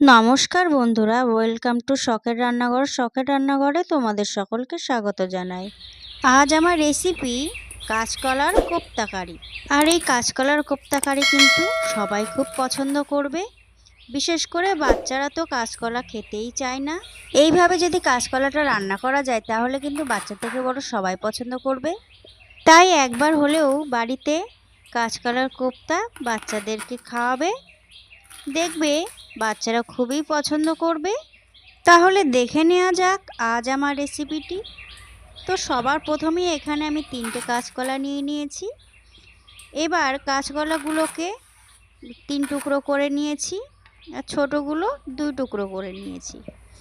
নমস্কার বন্ধুরা welcome to শখের রান্নাঘর। শখের রান্নাঘরে তোমাদের সকলকে স্বাগত জানাই। আজ আমার রেসিপি কাঁচকলার কোপ্তা কারি। আর এই কাঁচকলার কোপ্তা কারি কিন্তু সবাই খুব পছন্দ করবে। বিশেষ করে বাচ্চারা তো কাঁচকলা খেতেই চায় না। এইভাবে যদি কাঁচকলাটা রান্না করা যায়, তাহলে কিন্তু বাচ্চা থেকে বড় সবাই পছন্দ করবে। তাই একবার হলেও বাড়িতে কাঁচকলার কোপ্তা বাচ্চাদেরকে খাওয়াবে। দেখবে বাচ্চারা খুবই পছন্দ করবে। তাহলে দেখে নেওয়া যাক আজ আমার রেসিপিটি তো সবার প্রথমেই এখানে আমি তিনটে কাঁচকলা নিয়ে নিয়েছি। এবার কাঁচকলাগুলোকে তিন টুকরো করে নিয়েছি আর ছোটোগুলো দুই টুকরো করে নিয়েছি।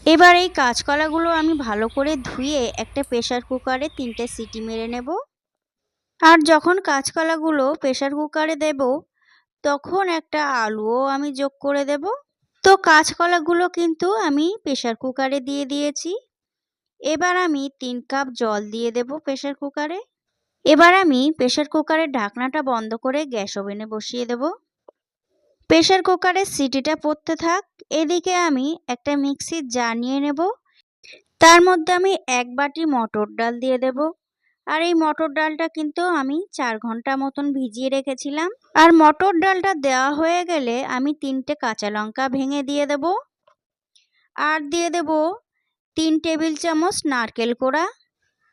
এবার এই কাঁচকলাগুলো আমি ভালো করে ধুয়ে একটা প্রেশার কুকারে তিনটে সিটি মেরে নেব। আর যখন কাঁচকলাগুলো প্রেশার কুকারে দেব তখন একটা আলুও আমি যোগ করে দেব। তো কাঁচকলাগুলো কিন্তু আমি প্রেশার কুকারে দিয়ে দিয়েছি। এবার আমি তিন কাপ জল দিয়ে দেব প্রেশার কুকারে। এবার আমি প্রেশার কুকারের ঢাকনাটা বন্ধ করে গ্যাস ওভেনে বসিয়ে দেব। প্রেশার কুকারের সিটিটা পড়তে থাক। এদিকে আমি একটা মিক্সির জার নিয়ে নেব। তার মধ্যে আমি এক বাটি মটর ডাল দিয়ে দেব। আর এই মটর ডালটা কিন্তু আমি চার ঘণ্টা মতন ভিজিয়ে রেখেছিলাম। আর মটর ডালটা দেওয়া হয়ে গেলে আমি তিনটে কাঁচা লঙ্কা ভেঙে দিয়ে দেব। আর দিয়ে দেব তিন টেবিল চামচ নারকেল কোড়া।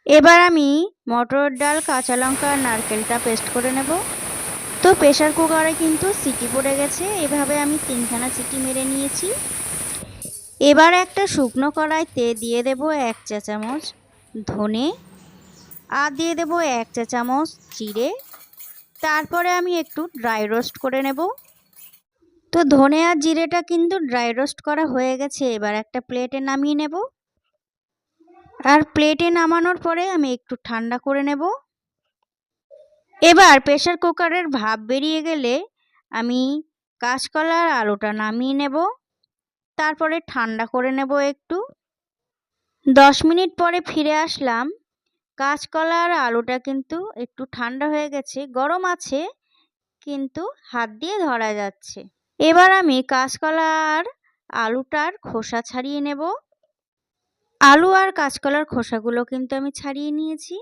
এবার আমি মটর ডাল, কাঁচা লঙ্কা আর নারকেলটা পেস্ট করে নেব। তো প্রেশার কুকারে কিন্তু সিটি পড়ে গেছে, এভাবে আমি তিনখানা সিটি মেরে নিয়েছি। এবার একটা শুকনো কড়াইতে দিয়ে দেব এক চা চামচ ধনে আর দিয়ে দেব এক চা চামচ জিরে। তারপরে আমি একটু ড্রাই রোস্ট করে নেব। তো ধনে আর জিরেটা কিন্তু ড্রাই রোস্ট করা হয়ে গেছে, এবার একটা প্লেটে নামিয়ে নেব। আর প্লেটে নামানোর পরে আমি একটু ঠান্ডা করে নেব। এবার প্রেশার কুকারের ভাপ বেরিয়ে গেলে আমি কাঁচকলার আলুটা নামিয়ে নেব। তারপরে ঠান্ডা করে নেব একটু। দশ মিনিট পরে ফিরে আসলাম। কাঁচকলা আর আলুটা কিন্তু একটু ঠান্ডা হয়ে গেছে, গরম আছে, কিন্তু হাত দিয়ে ধরা যাচ্ছে। এবার আমি কাঁচকলা আর আলুটার খোসা ছাড়িয়ে নেব। আলু আর কাঁচকলার খোসাগুলো কিন্তু আমি ছাড়িয়ে নিয়েছি।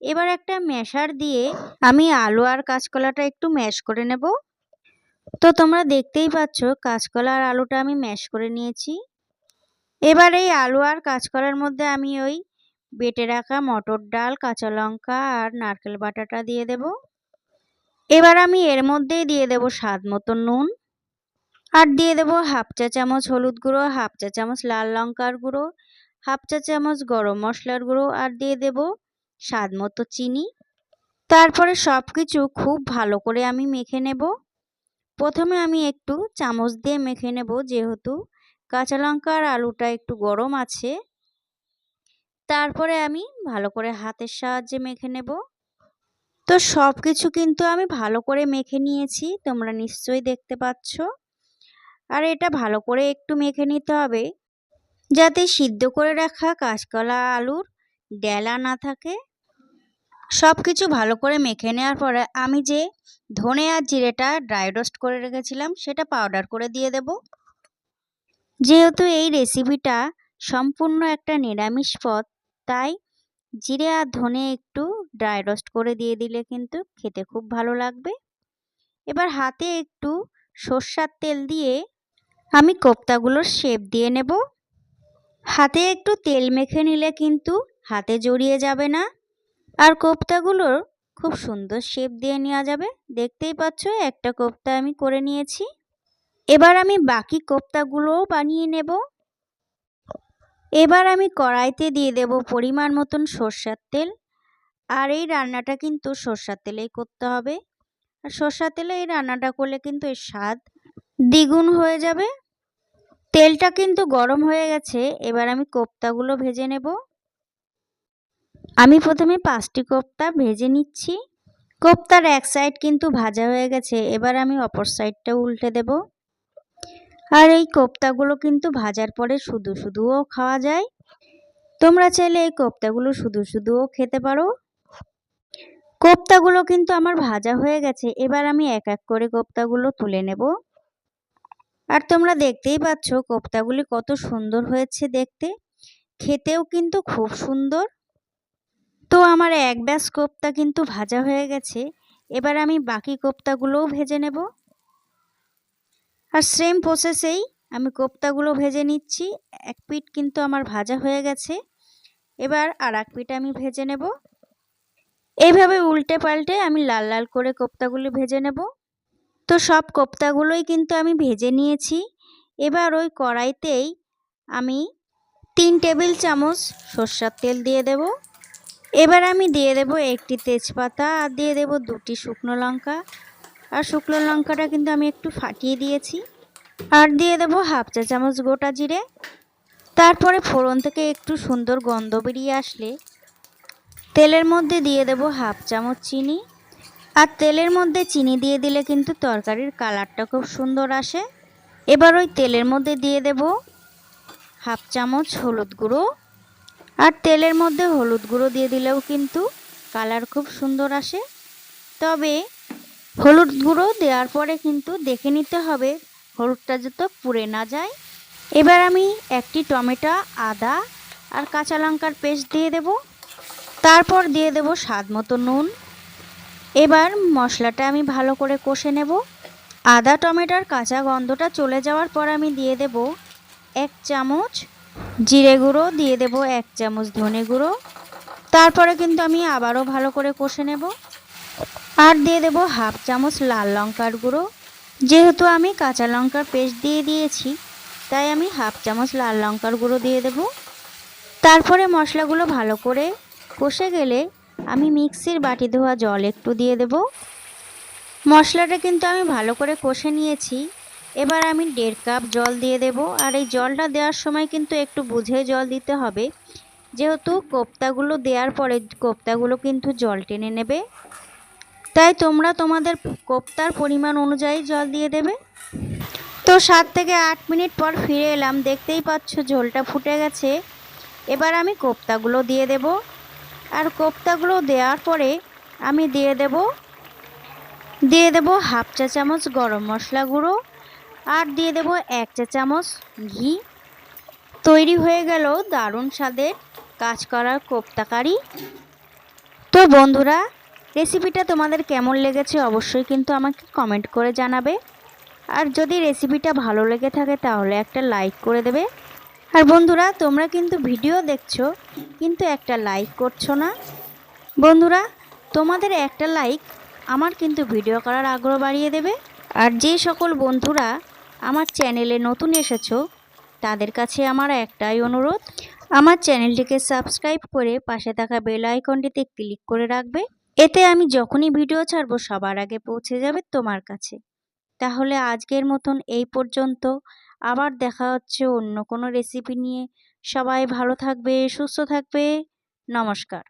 এবার একটা ম্যাশার দিয়ে আমি আলু আর কাঁচকলাটা একটু ম্যাশ করে নেব। তো তোমরা দেখতেই পাচ্ছ, কাঁচকলা আর আলুটা আমি ম্যাশ করে নিয়েছি। এবার এই আলু আর কাঁচকলার মধ্যে আমি ওই বেটে রাখা মটর ডাল, কাঁচা লঙ্কা আর নারকেল বাটাটা দিয়ে দেব। এবার আমি এর মধ্যেই দিয়ে দেব স্বাদ মতো নুন। আর দিয়ে দেব হাফ চা চামচ হলুদ গুঁড়ো, হাফ চা চামচ লাল লঙ্কার গুঁড়ো, হাফ চা চামচ গরম মশলার গুঁড়ো আর দিয়ে দেব স্বাদ মতো চিনি। তারপরে সব কিছু খুব ভালো করে আমি মেখে নেব। প্রথমে আমি একটু চামচ দিয়ে মেখে নেব, যেহেতু কাঁচা লঙ্কা আর আলুটা একটু গরম আছে। তারপরে আমি ভালো করে হাতের সাহায্যে মেখে নেব। তো সব কিছু কিন্তু আমি ভালো করে মেখে নিয়েছি, তোমরা নিশ্চয়ই দেখতে পাচ্ছ। আর এটা ভালো করে একটু মেখে নিতে হবে, যাতে সিদ্ধ করে রাখা কাঁচকলা, আলুর ডেলা না থাকে। সব কিছু ভালো করে মেখে নেওয়ার পরে আমি যে ধনে আর জিরেটা ড্রাই রোস্ট করে রেখেছিলাম, সেটা পাউডার করে দিয়ে দেব। যেহেতু এই রেসিপিটা সম্পূর্ণ একটা নিরামিষ পদ তাই জিরে আর ধনে একটু ড্রাই রোস্ট করে দিয়ে দিলে কিন্তু খেতে খুব ভালো লাগবে। এবার হাতে একটু সর্ষার তেল দিয়ে আমি কোপ্তাগুলোর শেপ দিয়ে নেব। হাতে একটু তেল মেখে নিলে কিন্তু হাতে জড়িয়ে যাবে না। আর কোপ্তাগুলোর খুব সুন্দর শেপ দিয়ে নেওয়া যাবে। দেখতেই পাচ্ছ একটা কোপ্তা আমি করে নিয়েছি। এবার আমি বাকি কোপ্তাগুলোও বানিয়ে নেব। এবার আমি কড়াইতে দিয়ে দেব পরিমাণ মতন সর্ষার তেল। আর এই রান্নাটা কিন্তু সর্ষার তেলেই করতে হবে। আর সর্ষার তেলে এই রান্নাটা করলে কিন্তু এর স্বাদ দ্বিগুণ হয়ে যাবে। তেলটা কিন্তু গরম হয়ে গেছে, এবার আমি কোপ্তাগুলো ভেজে নেব। আমি প্রথমে পাঁচটি কোপ্তা ভেজে নিচ্ছি। কোপ্তার এক সাইড কিন্তু ভাজা হয়ে গেছে, এবার আমি অপর সাইডটা উল্টে দেবো। আর এই কোপ্তাগুলো কিন্তু ভাজার পরে শুধু শুধুও খাওয়া যায়। তোমরা চাইলে এই কোপ্তাগুলো শুধু শুধুও খেতে পারো। কোপ্তাগুলো কিন্তু আমার ভাজা হয়ে গেছে, এবার আমি এক এক করে কোপ্তাগুলো তুলে নেব। আর তোমরা দেখতেই পাচ্ছ কোপ্তাগুলি কত সুন্দর হয়েছে দেখতে। খেতেও কিন্তু খুব সুন্দর। তো আমার এক ব্যাস কোপ্তা কিন্তু ভাজা হয়ে গেছে, এবার আমি বাকি কোপ্তাগুলোও ভেজে নেব। আর সেম প্রসেসেই আমি কোপ্তাগুলো ভেজে নিচ্ছি। এক পিঠ কিন্তু আমার ভাজা হয়ে গেছে। এবার আর এক পিঠ আমি ভেজে নেব। এইভাবে উল্টে পাল্টে আমি লাল লাল করে কোপ্তাগুলি ভেজে নেব। তো সব কোপ্তাগুলোই কিন্তু আমি ভেজে নিয়েছি। এবার ওই কড়াইতেই আমি তিন টেবিল চামচ সর্ষার তেল দিয়ে দেব। এবার আমি দিয়ে দেব একটি তেজপাতা আর দিয়ে দেব দুটি শুকনো লঙ্কা। আর শুকনো লঙ্কাটা কিন্তু আমি একটু ফাটিয়ে দিয়েছি। আর দিয়ে দেব হাফ চা চামচ গোটা জিরে। তারপরে ফোড়ন থেকে একটু সুন্দর গন্ধ বেরিয়ে আসলে। তেলের মধ্যে দিয়ে দেব হাফ চামচ চিনি। আর তেলের মধ্যে চিনি দিয়ে দিলে কিন্তু তরকারির কালারটা খুব সুন্দর আসে। এবার ওই তেলের মধ্যে দিয়ে দেব হাফ চামচ হলুদ গুঁড়ো। আর তেলের মধ্যে হলুদ গুঁড়ো দিয়ে দিলেও কিন্তু কালার খুব সুন্দর আসে। তবে হলুদ গুঁড়ো দেওয়ার পরে কিন্তু দেখে নিতে হবে হলুদটা যত পুড়ে না যায়। এবার আমি একটি টমেটো, আদা আর কাঁচা লঙ্কার পেস্ট দিয়ে দেব। তারপর দিয়ে দেব স্বাদ মতো নুন। এবার মশলাটা আমি ভালো করে কষে নেব। আদা, টমেটোর কাঁচা গন্ধটা চলে যাওয়ার পর আমি দিয়ে দেব এক চামচ জিরে গুঁড়ো, দিয়ে দেব এক চামচ ধনে গুঁড়ো। তারপরে কিন্তু আমি আবারও ভালো করে কষে নেব। আর দিয়ে দেব হাফ চামচ লাল লঙ্কার গুঁড়ো। যেহেতু আমি কাঁচা লঙ্কার পেস্ট দিয়ে দিয়েছি, তাই আমি হাফ চামচ লাল লঙ্কার গুঁড়ো দিয়ে দেব। তারপরে মশলাগুলো ভালো করে কষে গেলে আমি মিক্সির বাটি ধোয়া জল একটু দিয়ে দেব। মশলাটা কিন্তু আমি ভালো করে কষে নিয়েছি। এবার আমি দেড় কাপ জল দিয়ে দেব। আর এই জলটা দেওয়ার সময় কিন্তু একটু বুঝে জল দিতে হবে। যেহেতু কোপ্তাগুলো দেওয়ার পরে কোপ্তাগুলো কিন্তু জল টেনে নেবে। তাই তোমরা তোমাদের কোপ্তার পরিমাণ অনুযায়ী জল দিয়ে দেবে। তো সাত থেকে আট মিনিট পর ফিরে এলাম। দেখতেই পাচ্ছ ঝোলটা ফুটে গেছে। এবার আমি কোপ্তাগুলো দিয়ে দেব। আর কোপ্তাগুলো দেওয়ার পরে আমি দিয়ে দেব দিয়ে দেব হাফ চা চামচ গরম মশলা গুঁড়ো আর দিয়ে দেব এক চা চামচ ঘি। তৈরি হয়ে গেল দারুণ স্বাদের কাজ করার কোপ্তা কারি তো বন্ধুরা রেসিপিটা তোমাদের কেমন লেগেছে অবশ্যই কিন্তু আমাকে কমেন্ট করে জানাবে। আর যদি রেসিপিটা ভালো লেগে থাকে তাহলে একটা লাইক করে দেবে। আর বন্ধুরা, তোমরা কিন্তু ভিডিও দেখছ, কিন্তু একটা লাইক করছ না। বন্ধুরা, তোমাদের একটা লাইক আমার কিন্তু ভিডিও করার আগ্রহ বাড়িয়ে দেবে। আর যে সকল বন্ধুরা আমার চ্যানেলে নতুন এসেছ, তাদের কাছে আমার একটাই অনুরোধ, আমার চ্যানেলটিকে সাবস্ক্রাইব করে পাশে থাকা বেল আইকনটিতে ক্লিক করে রাখবে। এতে আমি যখনই ভিডিও ছাড়ব, সবার আগে পৌঁছে যাবে তোমার কাছে। তাহলে আজকের মতন এই পর্যন্ত। আবার দেখা হচ্ছে অন্য কোনো রেসিপি নিয়ে। সবাই ভালো থাকবে, সুস্থ থাকবে। নমস্কার।